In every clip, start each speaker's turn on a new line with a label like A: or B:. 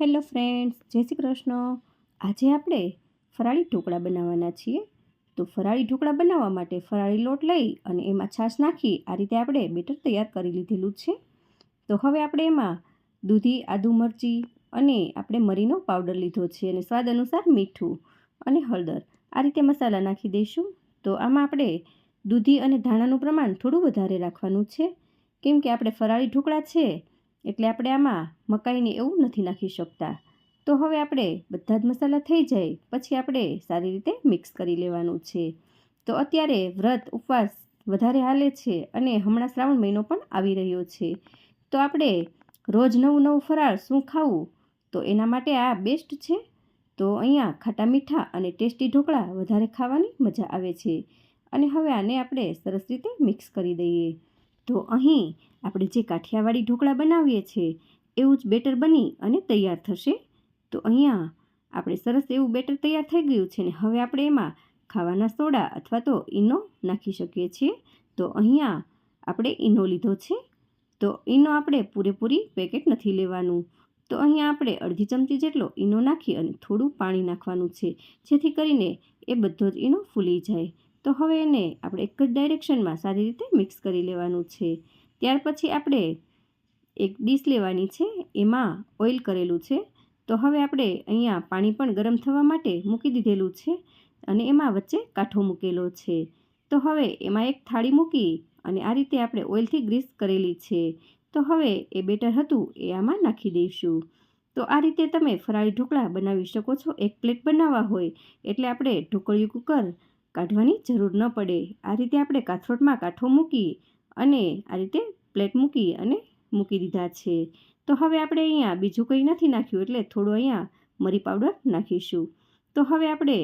A: Hello friends, જય શ્રી કૃષ્ણ. આજે આપણે ફરાળી ઢોકળા બનાવવાના છીએ. તો ફરાળી ઢોકળા બનાવવા માટે ફરાળી લોટ લઈ અને એમાં છાશ નાખી આ રીતે આપણે બેટર તૈયાર કરી લીધેલું છે. તો હવે આપણે એમાં દૂધી, આદુ મરચી અને આપણે મરીનો પાવડર લીધો છે અને સ્વાદ અનુસાર મીઠું અને હળદર આ રીતે મસાલા નાખી દઈશું. તો આમાં આપણે દૂધી અને ધાણાનું પ્રમાણ થોડું વધારે રાખવાનું છે. કેમ કે આપણે ફરાળી ઢોકળા છે એટલે આપણે આમાં મકાઈને એવું નથી નાખી શકતા. તો હવે આપણે બધા જ મસાલા થઈ જાય, પછી આપણે સારી રીતે મિક્સ કરી લેવાનું છે. તો અત્યારે વ્રત ઉપવાસ વધારે હાલે છે અને હમણાં શ્રાવણ મહિનો પણ આવી રહ્યો છે. તો આપણે રોજ નવું નવું ફરાળ શું ખાવું? તો એના માટે આ બેસ્ટ છે. તો અહીંયા ખાટા મીઠા અને ટેસ્ટી ઢોકળા વધારે ખાવાની મજા આવે છે. અને હવે આને આપણે સરસ રીતે મિક્સ કરી દઈએ. તો અહીં આપણે જે કાઠિયાવાડી ઢોકળા બનાવીએ છીએ, એવું જ બેટર બની અને તૈયાર થશે. તો અહીંયા આપણે સરસ એવું બેટર તૈયાર થઈ ગયું છે ને હવે આપણે એમાં ખાવાના સોડા અથવા તો ઈનો નાખી શકીએ છીએ. તો અહીંયા આપણે ઈનો લીધો છે. તો ઈનો આપણે પૂરેપૂરી પેકેટ નથી લેવાનું. તો અહીંયા આપણે અડધી ચમચી જેટલો ઈનો નાખી અને થોડું પાણી નાખવાનું છે, જેથી કરીને એ બધો જ ઈનો ફૂલી જાય. તો હવે એને આપણે એક જ ડાયરેક્શનમાં સારી રીતે મિક્સ કરી લેવાનું છે. ત્યાર પછી આપણે એક ડીશ લેવાની છે, એમાં ઓઇલ કરેલું છે. તો હવે આપણે અહીંયા પાણી પણ ગરમ થવા માટે મૂકી દીધેલું છે અને એમાં વચ્ચે કાંઠો મૂકેલો છે. તો હવે એમાં એક થાળી મૂકી અને આ રીતે આપણે ઓઇલથી ગ્રીસ કરેલી છે. તો હવે એ બેટર હતું એ આમાં નાખી દઈશું. તો આ રીતે તમે ફરાળી ઢોકળા બનાવી શકો છો. એક પ્લેટ બનાવવા હોય એટલે આપણે ઢોકળિયું કુકર કાઢવાની જરૂર ન પડે. આ રીતે આપણે કાથરોટમાં કાંઠો મૂકી અને આ રીતે પ્લેટ મૂકી અને મૂકી દીધા છે. તો હવે આપણે અહીંયા બીજું કંઈ નથી નાખ્યું, એટલે થોડું અહીંયા મરી પાવડર નાખીશું. તો હવે આપણે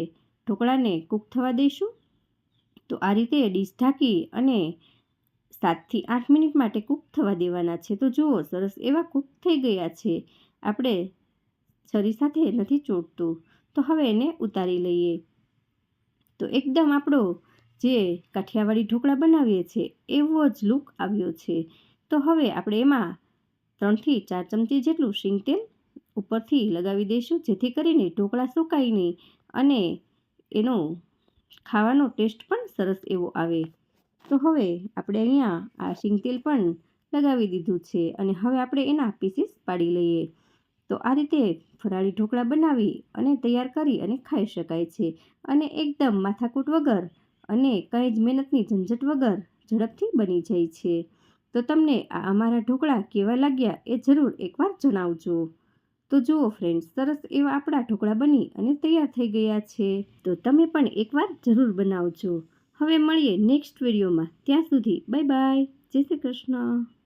A: ઢોકળાને કૂક થવા દઈશું. તો આ રીતે ડીશ ઢાંકી અને સાતથી આઠ મિનિટ માટે કૂક થવા દેવાના છે. તો જુઓ, સરસ એવા કૂક થઈ ગયા છે. આપણે છરી સાથે નથી ચોટતું. તો હવે એને ઉતારી લઈએ. તો એકદમ આપણો જે કાઠિયાવાડી ઢોકળા બનાવીએ છીએ, એવો જ લુક આવ્યો છે. તો હવે આપણે એમાં ત્રણથી ચાર ચમચી જેટલું શીંગ તેલ ઉપરથી લગાવી દઈશું, જેથી કરીને ઢોકળા સુકાય નહીં અને એનો ખાવાનો ટેસ્ટ પણ સરસ એવો આવે. તો હવે આપણે અહીંયા આ શીંગ તેલ પણ લગાવી દીધું છે અને હવે આપણે એના પીસીસ પાડી લઈએ. તો આ રીતે ફરાળી ઢોકળા બનાવી અને તૈયાર કરી અને ખાઈ શકાય છે. અને એકદમ માથાકૂટ વગર અને કંઈ જ મહેનતની ઝંઝટ વગર ઝડપથી બની જાય છે. તો તમને આ અમારા ઢોકળા કેવા લાગ્યા એ જરૂર એકવાર જણાવજો. તો જુઓ ફ્રેન્ડ્સ, સરસ એવા આપણા ઢોકળા બની અને તૈયાર થઈ ગયા છે. તો તમે પણ એકવાર જરૂર બનાવજો. હવે મળીએ નેક્સ્ટ વિડીયોમાં. ત્યાં સુધી બાય બાય. જય શ્રી કૃષ્ણ.